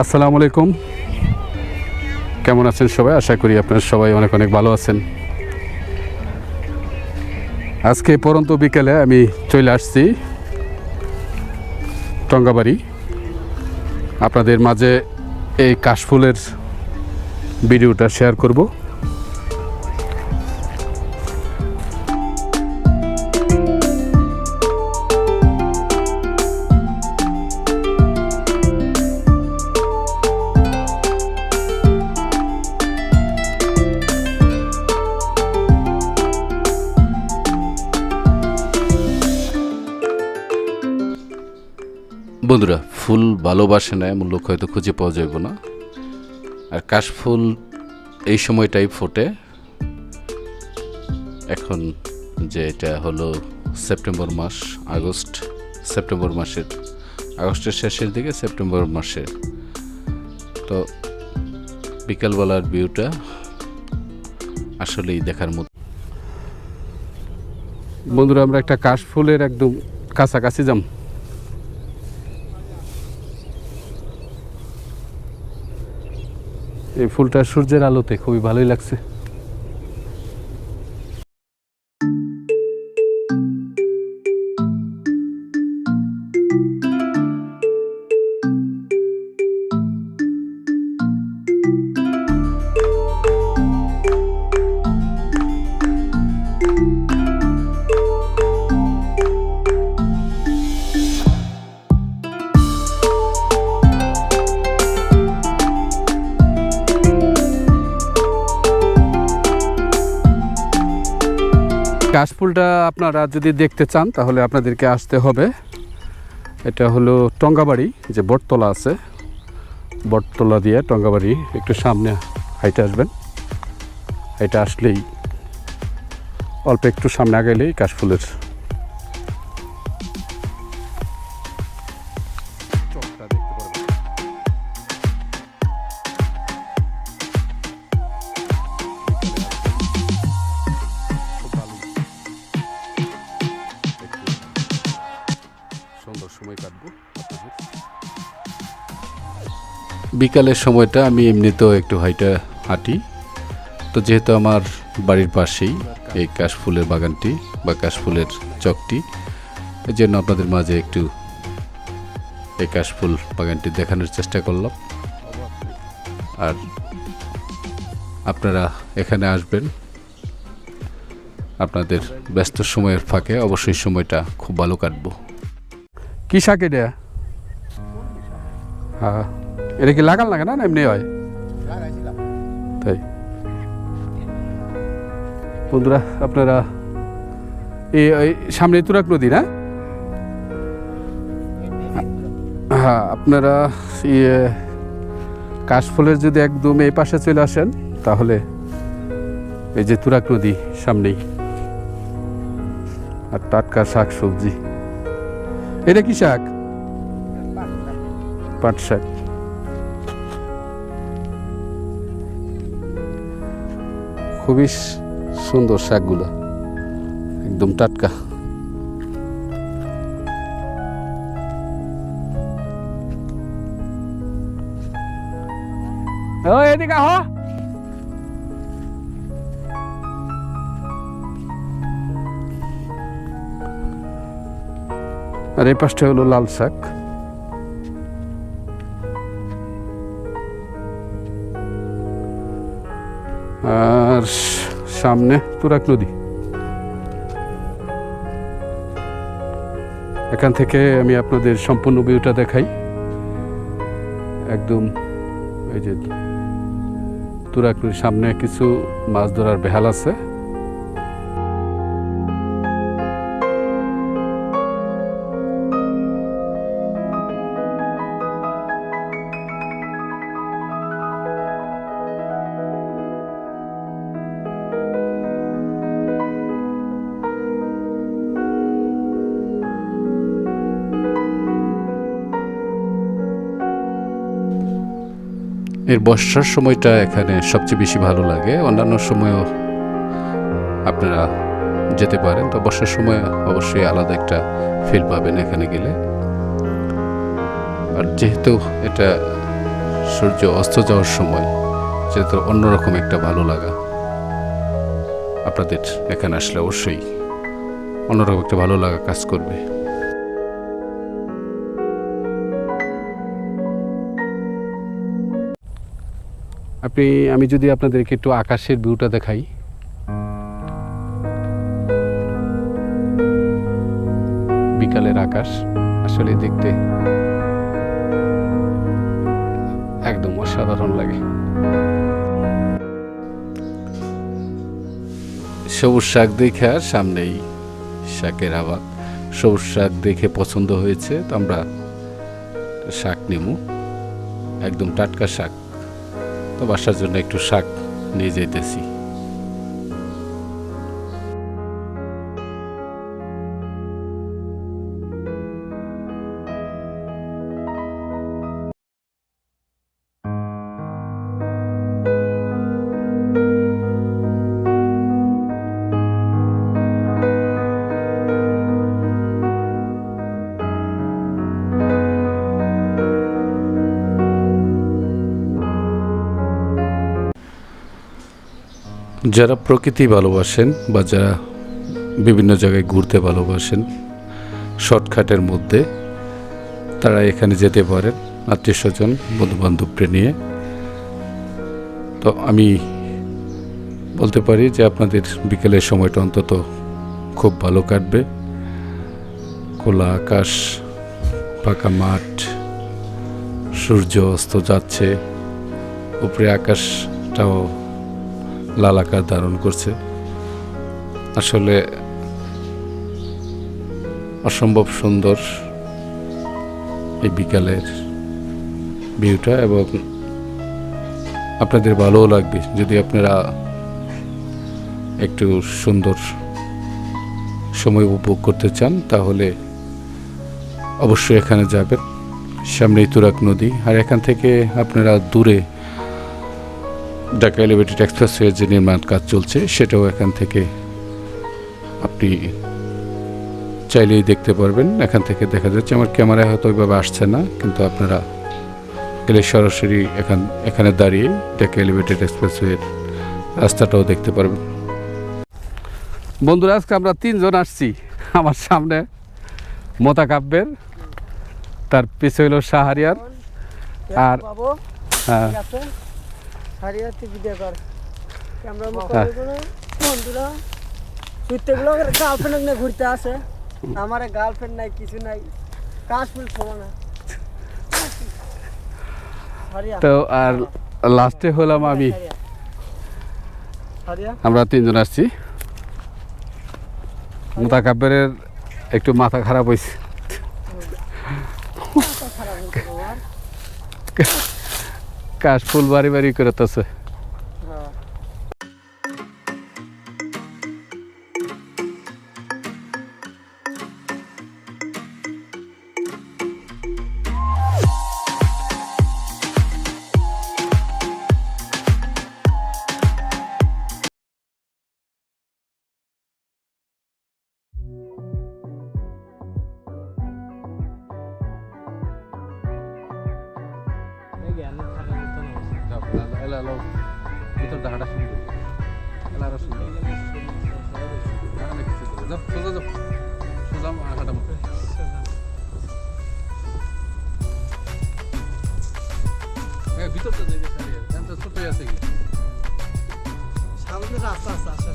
আসসালামু আলাইকুম। কেমন আছেন সবাই? আশা করি আপনারা সবাই অনেক অনেক ভালো আছেন। আজকে পরন্ত বিকেলে আমি চলে আসছি টঙ্গাবাড়ি। আপনাদের মাঝে এই কাশফুলের ভিডিওটা শেয়ার করব। বন্ধুরা, ফুল ভালোবাসে না এমন লোক হয়তো খুঁজে পাওয়া যাবে না। আর কাশফুল এই সময়টাই ফোটে। এখন যে এটা হলো সেপ্টেম্বর মাস, আগস্ট, সেপ্টেম্বর মাসের, আগস্টের শেষের দিকে সেপ্টেম্বর মাসের। তো বিকালবেলার ভিউটা আসলেই দেখার মতো। বন্ধুরা, আমরা একটা কাশফুলের একদম কাছাকাছি যাম। এই ফুলটা সূর্যের আলোতে খুবই ভালোই লাগছে। কাশফুলটা আপনারা যদি দেখতে চান, তাহলে আপনাদেরকে আসতে হবে। এটা হলো টঙ্গাবাড়ি, যে বটতলা আছে। বটতলা দিয়ে টঙ্গাবাড়ি একটু সামনে হাইটে আসবেন। হাইটে আসলেই অল্প একটু সামনে আগাইলেই কাশফুলের বিকালের সময়টা আমি এমনিতেও একটু হাইটা হাঁটি। তো যেহেতু আমার বাড়ির পাশেই এই কাশফুলের বাগানটি বা কাশফুলের চকটি এই জন্য আপনাদের মাঝে একটু এই কাশফুল বাগানটি দেখানোর চেষ্টা করলাম। আর আপনারা এখানে আসবেন। আপনাদের ব্যস্ত সময়ের ফাঁকে অবশ্যই সময়টা খুব ভালো কাটবো। কি শাক এটা? হ্যাঁ। এটা কি লাগান লাগে না এমনি হয়? তাই। বন্ধুরা, আপনারা এই সামনে তুরাক নদী না? হ্যাঁ আপনারা ইয়ে কাশফুলের যদি একদম এই পাশে চলে আসেন, তাহলে এই যে তুরাক নদী সামনেই। আর টাটকা শাক সবজি এটা কি শাক? পাট শাক। খুবই সুন্দর শাকগুলো। একদম টাটকা। এদিকে আহ। আর এই পাশটা হলো লাল শাক। আর সামনে তুরাক নদী। এখান থেকে আমি আপনাদের সম্পূর্ণ ভিউটা দেখাই। একদম এই যে তুরাক নদীর সামনে কিছু মাছ ধরার বেহাল আছে। এর বর্ষার সময়টা এখানে সবচেয়ে বেশি ভালো লাগে। অন্যান্য সময়ও আপনারা যেতে পারেন, তো বর্ষার সময় অবশ্যই আলাদা একটা ফিল পাবেন এখানে গেলে। আর যেহেতু এটা সূর্য অস্ত যাওয়ার সময় যেহেতু অন্যরকম একটা ভালো লাগা। আপনাদের এখানে আসলে অবশ্যই অন্যরকম একটা ভালো লাগা কাজ করবে। আপনি, আমি যদি আপনাদেরকে একটু আকাশের ভিউটা দেখাই। বিকালের আকাশ, আসলে দেখতে একদম অসাধারণ লাগে। সবুজ শাক দেখে আর সামনেই শাকের আবাদ। সবুজ শাক দেখে পছন্দ হয়েছে, তো আমরা শাক নেব। একদম টাটকা শাক। তো বাসার জন্য একটু শাক নিয়ে যেতেছি। যারা প্রকৃতি ভালোবাসেন বা যারা বিভিন্ন জায়গায় ঘুরতে ভালোবাসেন, শর্টকাটের মধ্যে তারা এখানে যেতে পারেন। আত্মীয় স্বজন বন্ধু বান্ধবকে নিয়ে। তো আমি বলতে পারি যে আপনাদের বিকেলের সময়টা অন্তত খুব ভালো কাটবে। খোলা আকাশ, পাকা মাঠ, সূর্য অস্ত যাচ্ছে, উপরে আকাশটাও লাল আকার ধারণ করছে। আসলে অসম্ভব সুন্দর এই বিকালের ভিউটা এবং আপনাদের ভালোও লাগবে যদি আপনারা একটু সুন্দর সময় উপভোগ করতে চান, তাহলে অবশ্যই এখানে যাবেন। সামনেই তুরাক নদী, আর এখান থেকে আপনারা দূরে ঢাকা এলিভেটেড এক্সপ্রেসওয়ে যে নির্মাণ কাজ চলছে সেটাও এখান থেকে আপনি চাইলেই দেখতে পারবেন। এখান থেকে দেখা যাচ্ছে আমার ক্যামেরায় হয়তো ওইভাবে আসছে না কিন্তু আপনারা গেলে সরাসরি এখান এখানে দাঁড়িয়ে ঢাকা এলিভেটেড এক্সপ্রেসওয়ের রাস্তাটাও দেখতে পারবেন। বন্ধুরা আজকে আমরা তিনজন আসছি। আমার সামনে মোতাকাব্যের তার পিছে হইল শাহরিয়ার আর- হ্যাঁ। ঠিক আছে ভিডিও কর। ক্যামেরা মুখ হ্যাঁ। বন্ধুরা সুইতেগুলো গার্লফ্রেন্ড নিয়ে ঘুরতে আসে। আমার গার্লফ্রেন্ড নাই কিছু নাই। না। তো আর লাস্টে হলাম আমি। আমরা তিনজন আসছি। মোতাকাব্যের একটু মাথা খারাপ হয়েছে মাথা খারাপ হয়েছে তোমার কাশ ফুল বাড়ি বাড়ি করতেছে। ভিতর দেখাটা যাও সোজা যাও। সোজা মতো। ভিতরটা দেখে ছোটই আছে সামনে রাস্তা আছে আসে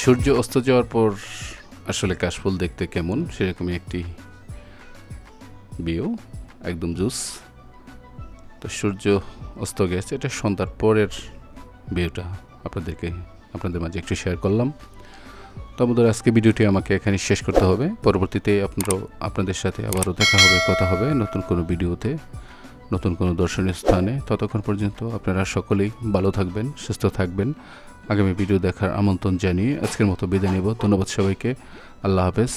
সূর্য অস্ত যাওয়ার পর আসলে কাশফুল দেখতে কেমন? সেরকমই একটি ভিউ। একদম জুস। তো সূর্য অস্ত গেছে, এটা সন্ধ্যার পরের ভিউটা আপনাদেরকে, আপনাদের মাঝে একটু শেয়ার করলাম। তো আমাদের আজকে ভিডিওটি আমাকে এখানে শেষ করতে হবে। পরবর্তীতে আপনারাও, আপনাদের সাথে আবারও দেখা হবে, কথা হবে নতুন কোনো ভিডিওতে, নতুন কোনো দর্শনীয় স্থানে। ততক্ষণ পর্যন্ত আপনারা সকলেই ভালো থাকবেন, সুস্থ থাকবেন। আগামী ভিডিও দেখার আমন্ত্রণ জানিয়ে আজকের মতো বিদায় নেব। ধন্যবাদ সবাইকে। আল্লাহ হাফেজ।